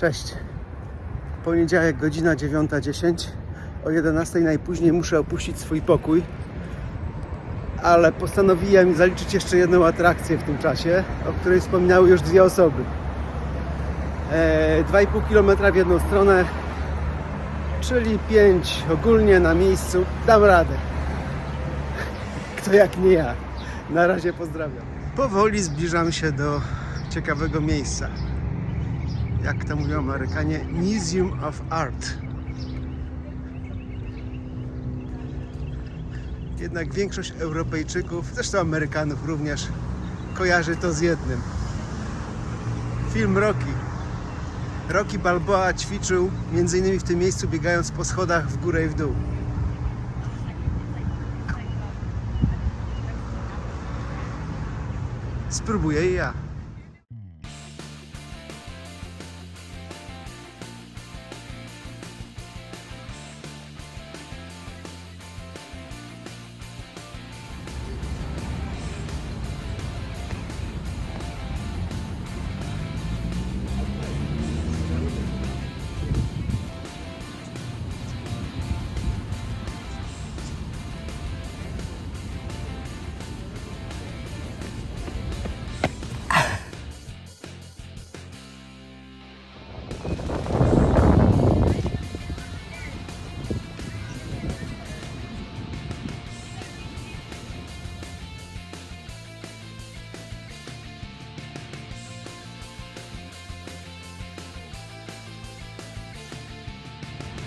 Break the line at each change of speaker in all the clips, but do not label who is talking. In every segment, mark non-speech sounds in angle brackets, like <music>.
Cześć. Poniedziałek, godzina 9.10. O 11.00 najpóźniej muszę opuścić swój pokój. Ale postanowiłem zaliczyć jeszcze jedną atrakcję w tym czasie, o której wspominały już dwie osoby. E, 2,5 km w jedną stronę, czyli 5 ogólnie na miejscu. Dam radę. Kto jak nie ja. Na razie pozdrawiam. Powoli zbliżam się do ciekawego miejsca jak to mówią Amerykanie, Museum of Art. Jednak większość Europejczyków, zresztą Amerykanów również, kojarzy to z jednym. Film Rocky. Rocky Balboa ćwiczył m.in. w tym miejscu biegając po schodach w górę i w dół. Spróbuję i ja.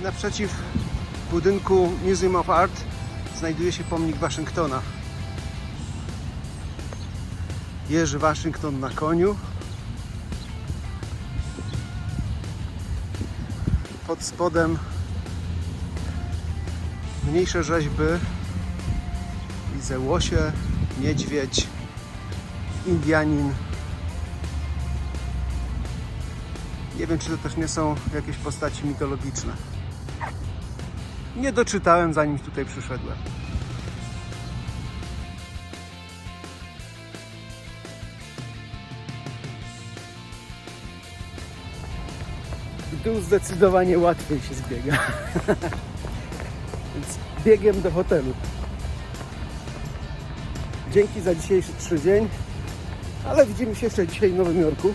Naprzeciw budynku Museum of Art znajduje się pomnik Waszyngtona. Jerzy Waszyngton na koniu. Pod spodem mniejsze rzeźby. Widzę łosie, niedźwiedź, Indianin. Nie wiem, czy to też nie są jakieś postaci mitologiczne. Nie doczytałem zanim tutaj przyszedłem. W dół zdecydowanie łatwiej się zbiega. <laughs> Więc biegiem do hotelu. Dzięki za dzisiejszy trzy dzień, ale widzimy się jeszcze dzisiaj w Nowym Jorku.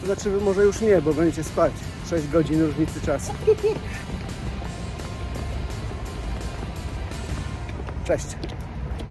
To znaczy może już nie, bo będziecie spać. 6 godzin różnicy czasu. <laughs> Cześć.